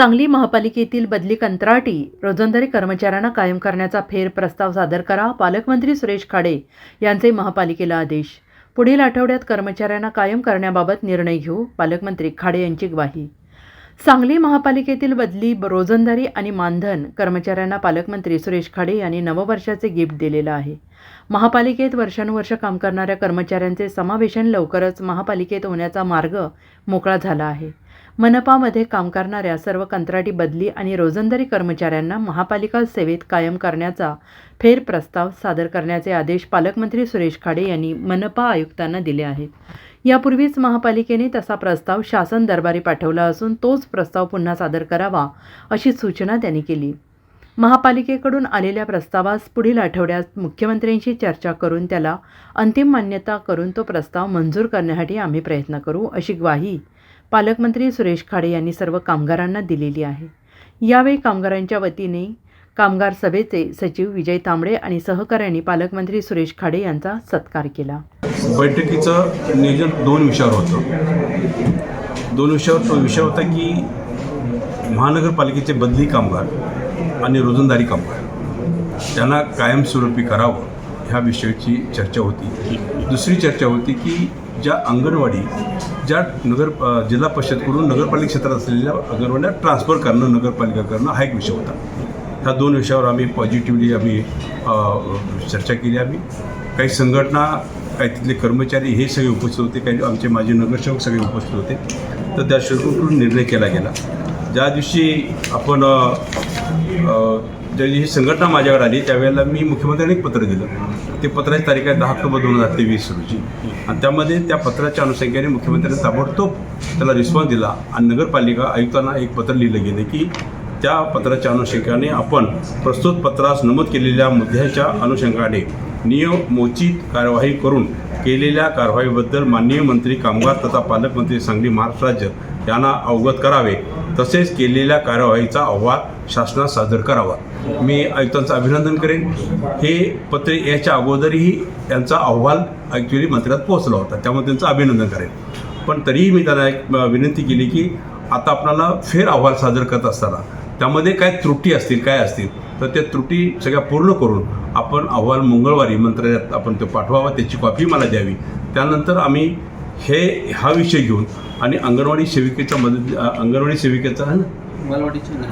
सांगली महापालिकेतील बदली कंत्राटी रोजंदारी कर्मचाऱ्यांना कायम करण्याचा फेर प्रस्ताव सादर करा पालकमंत्री सुरेश खाडे यांचे महापालिकेला आदेश. पुढील आठवड्यात कर्मचाऱ्यांना कायम करण्याबाबत निर्णय घेऊ पालकमंत्री खाडे यांची ग्वाही. सांगली महापालिकेतील बदली रोजंदारी आणि मानधन कर्मचाऱ्यांना पालकमंत्री सुरेश खाडे यांनी नववर्षाचे गिफ्ट दिलेलं आहे. महापालिकेत वर्षानुवर्ष काम करणाऱ्या कर्मचाऱ्यांचे समावेशन लवकरच महापालिकेत होण्याचा मार्ग मोकळा झाला आहे. मनपामध्ये काम करणाऱ्या सर्व कंत्राटी बदली आणि रोजंदारी कर्मचाऱ्यांना महापालिका सेवेत कायम करण्याचा फेर प्रस्ताव सादर करण्याचे आदेश पालकमंत्री सुरेश खाडे यांनी मनपा आयुक्तांना दिले आहेत. यापूर्वीच महापालिकेने तसा प्रस्ताव शासन दरबारी पाठवला असून तोच प्रस्ताव पुन्हा सादर करावा अशी सूचना त्यांनी केली. महापालिकेकडून आलेल्या प्रस्तावास पुढील आठवड्यात मुख्यमंत्र्यांशी चर्चा करून त्याला अंतिम मान्यता करून तो प्रस्ताव मंजूर करण्यासाठी आम्ही प्रयत्न करू अशी ग्वाही पालकमंत्री सुरेश खाडे यांनी सर्व कामगारांना दिलेली आहे. यावेळी कामगारांच्या वतीने कामगार सभेचे सचिव विजय तांबडे आणि सहकाऱ्यांनी पालकमंत्री सुरेश खाडे यांचा सत्कार केला. बैठकीचं नियोजन दोन विषयावर होतं. दोन विषयावर तो विषय होता की महानगरपालिकेचे बदली कामगार आणि रोजंदारी कामगार त्यांना कायमस्वरूपी करावं ह्या विषयाची चर्चा होती. दुसरी चर्चा होती की ज्या अंगणवाडी ज्या नगर जिल्हा परिषदकडून नगरपालिका क्षेत्रात असलेल्या अंगणवाड्या ट्रान्सफर करणं नगरपालिका करणं हा एक विषय होता. ह्या दोन विषयावर आम्ही पॉझिटिव्हली आम्ही चर्चा केली आम्ही. काही संघटना काही तिथले कर्मचारी हे सगळे उपस्थित होते काही आमचे माजी नगरसेवक सगळे उपस्थित होते. तर त्या शेवटून निर्णय केला गेला. ज्या दिवशी आपण ज्या दिवशी संघटना माझ्याकडे आली त्यावेळेला मी मुख्यमंत्र्यांनी एक पत्र दिलं. ते पत्राची तारीख आहे दहा ऑक्टोबर दोन हजार तेवीस रोजी. आणि त्यामध्ये त्या पत्राच्या अनुषंगाने मुख्यमंत्र्यांनी ताबडतोब त्याला रिस्पॉन्स दिला. आणि नगरपालिका आयुक्तांना एक पत्र लिहिलं गेलं की त्या पत्राच्या अनुषंगाने आपण प्रस्तुत पत्रास नमूद केलेल्या मुद्द्याच्या अनुषंगाने नियमोचित कार्यवाही करून केलेल्या कारवाईबद्दल माननीय मंत्री कामगार तथा पालकमंत्री सांगली महाराष्ट्र राज्य यांना अवगत करावे. तसेच केलेल्या कार्यवाहीचा अहवाल शासनात सादर करावा. मी आयुक्तांचं अभिनंदन करेन. हे पत्र याच्या अगोदरही त्यांचा अहवाल ॲक्च्युली मंत्र्यात पोहोचला होता. त्यामुळे त्यांचं अभिनंदन करेन. पण तरीही मी त्यांना एक विनंती केली की आता आपणाला फेर अहवाल सादर करत असताना त्यामध्ये काय त्रुटी असतील काय असतील तर त्या त्रुटी सगळ्या पूर्ण करून आपण अहवाल मंगळवारी मंत्रालयात आपण तो पाठवावा त्याची कॉपी मला द्यावी. त्यानंतर आम्ही हे हा विषय घेऊन आणि अंगणवाडी सेविकेचा मदत अंगणवाडी सेविकेचा आहे ना?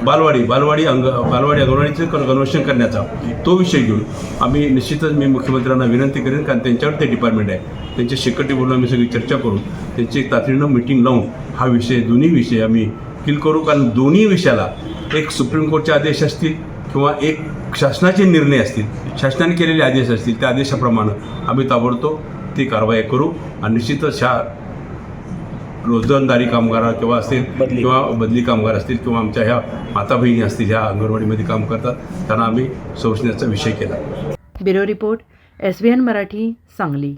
बालवाडी बालवाडी अंग बालवाडी अंगणवाडीचं कन कन्वर्शन करण्याचा तो विषय घेऊन आम्ही निश्चितच मी मुख्यमंत्र्यांना विनंती करेन कारण त्यांच्यावर ते डिपार्टमेंट आहे. त्यांच्या शेकटी बोलून आम्ही सगळी चर्चा करून त्यांची एक तातडीनं मिटिंग लावून हा विषय दोन्ही विषय आम्ही किल करू कारण दोन्ही विषयाला एक सुप्रीम कोर्टचे आदेश असतील किंवा एक शासनाचे निर्णय असतील शासनाने केलेले आदेश असतील त्या आदेशाप्रमाणे आम्ही ताबडतोब ती कारवाई करू आणि निश्चितच ह्या रोजंदारी कामगार किंवा असतील किंवा बदली कामगार असतील किंवा आमच्या ह्या माता बहिणी असतील ह्या अंगणवाडीमध्ये काम करतात त्यांना आम्ही शोषण्याचा विषय केला. Bureau report S Marathi Sangli.